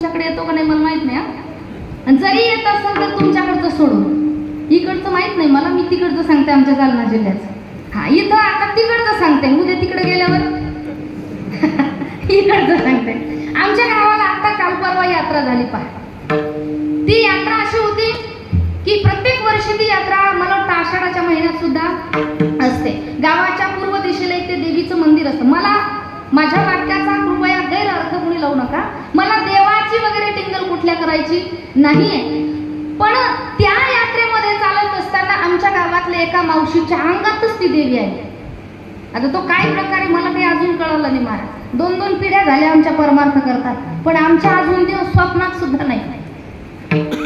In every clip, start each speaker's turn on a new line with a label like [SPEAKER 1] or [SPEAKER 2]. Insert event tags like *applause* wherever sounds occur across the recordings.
[SPEAKER 1] तुमच्याकडे येतो का नाही मला माहीत नाही जरी येत असेल तर तुमच्याकडचं सोडून. इकडचं माहीत नाही मला मी तिकडचं सांगते आमच्या जालना जिल्ह्याचं. हा इथं आता तिकडचं सांगते उद्या तिकडे गेल्यावर. *laughs* इकडचं सांगते. आमच्या गावाला आता काल परवा यात्रा झाली पहा. ती यात्रा अशी होती की प्रत्येक वर्षी ती यात्रा मला वाटतं आषाढाच्या महिन्यात सुद्धा असते. गावाच्या पूर्व दिशेला एक ते देवीचं मंदिर असतं. मला माझ्या करायची नाहीये. पण त्या यात्रेमध्ये चालत असताना आमच्या गावातल्या एका मावशीच्या अंगातच ती देवी आहे आता तो काय प्रकारे मला काही अजून कळलं नाही महाराज दोन दोन पिढ्या झाल्या आमच्या परमार्थ करतात. पण आमच्या अजून देव स्वप्नात सुद्धा नाही.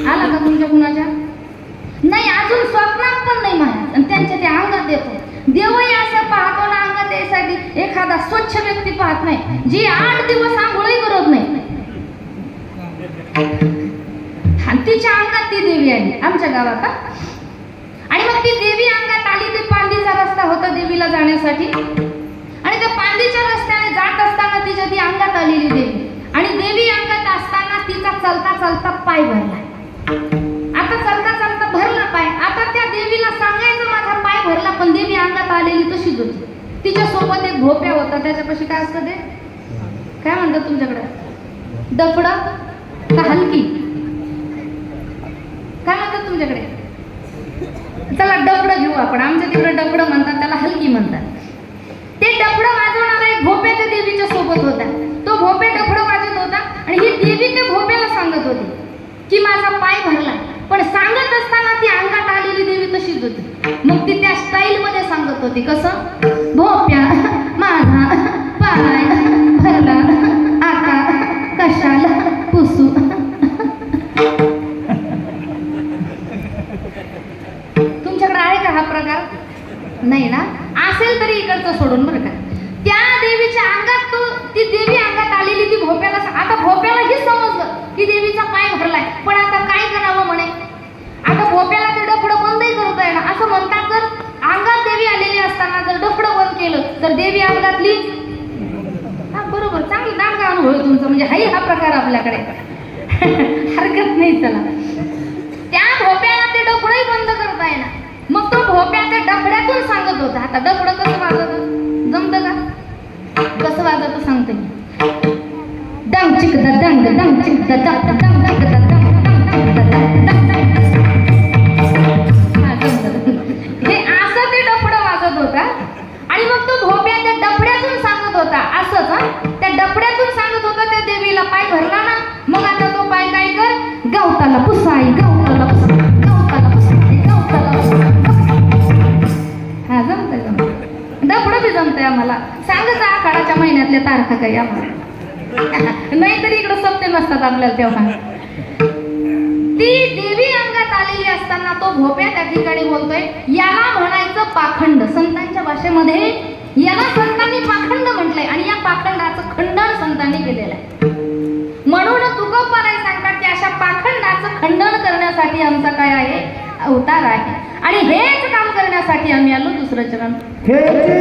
[SPEAKER 1] आला का तुमच्या कुणाच्या? नाही अजून स्वप्नात पण नाही महाराज आणि त्यांच्या ते अंगात देतो. देवही असं पाहतो ना अंगात यासाठी. एखादा स्वच्छ व्यक्ती पाहत नाही. जी आठ दिवस आंघोळही करत नाही. तिच्या अंगात ती देवी आली आमच्या गावात आणि मग ती देवी अंगात आली ते पांदीचा रस्ता होता देवीला जाण्यासाठी. आणि त्या पांदीच्या रस्त्याने जात असताना तिच्या ती अंगात आलेली देवी. आणि देवी अंगात असताना तिचा चलता चलता पाय भरला. आता चलता चलता भरला पाय. आता त्या देवीला सांगायचं माझा पाय भरला पण देवी अंगात आलेली तशीच होती. तिच्या सोबत एक भोप्या होता त्याच्यापाशी काय असतं ते? काय म्हणतात तुमच्याकडे? दफड का हलकी काय म्हणतात तुमच्याकडे चला डफडं घेऊ आपण. आमच्या तिकडे डफडं म्हणतात त्याला हलकी म्हणतात. ते डफडं वाजवणारा एक भोपे त्या देवीच्या सोबत होता. तो भोपे डफडं वाजत होता आणि ही देवी त्या भोप्याला सांगत होती की माझा पाय भरला. पण सांगत असताना ती अंगात आलेली देवी तशीच होती. मग ती त्या स्टाईल मध्ये सांगत होती. कसं? प्रकार नाही ना? असेल तरी इकडचं सोडून बरं का. त्या देवीच्या अंगात तो ती देवी अंगात आलेली ती भोप्याला आता भोप्याला हे समजलं की देवीचा पाय भरलाय. पण आता काय करावं म्हणे? आता भोप्याला ते डफडं बंदही करता येणार. असं म्हणतात जर अंगात देवी आलेली असताना जर डफडं बंद केलं तर देवी अंगातली हा बरोबर. चांगलं दांडगा अनुभव तुमचा. म्हणजे हाही हा प्रकार आपल्याकडे. *laughs* हरकत नाही चला. त्या भोप्याला ते डफडंही बंद करता येणार. मग त्या डफड्यातून सांगत होता आता डफडं कसं वाजत जमतं का कसं वाजत सांगते मी डंग चिक the Dang Dang chick the डंग डंग चिक हे असं ते डफडं वाजत होता आणि मग तो भोप्या त्या डफड्यातून सांगत होता असंच हा त्या डफड्यातून सांगत होता त्या देवीला पाय भरला ना मग आता तो पाय काय कर गवताला पुसाई गवताला आखाडाच्या तारखा काही आम्हाला *laughs* नाहीतरी इकडं सत्य नसतात आपल्याला तेव्हा ती देवी अंगात आलेली असताना तो भोप्या त्या ठिकाणी बोलतोय याला म्हणायचं पाखंड. संतांच्या भाषेमध्ये याला संतांनी पाखंड म्हटलंय आणि या पाखंडाचं खंडन संतांनी केलेलं आहे. म्हणून तुकोबाराय सांगतात की अशा पाखंडाचं खंडन करण्यासाठी आमचा काय आहे? अवतार आहे. आणि हेच काम करण्यासाठी आम्ही आलो दुसरं चरण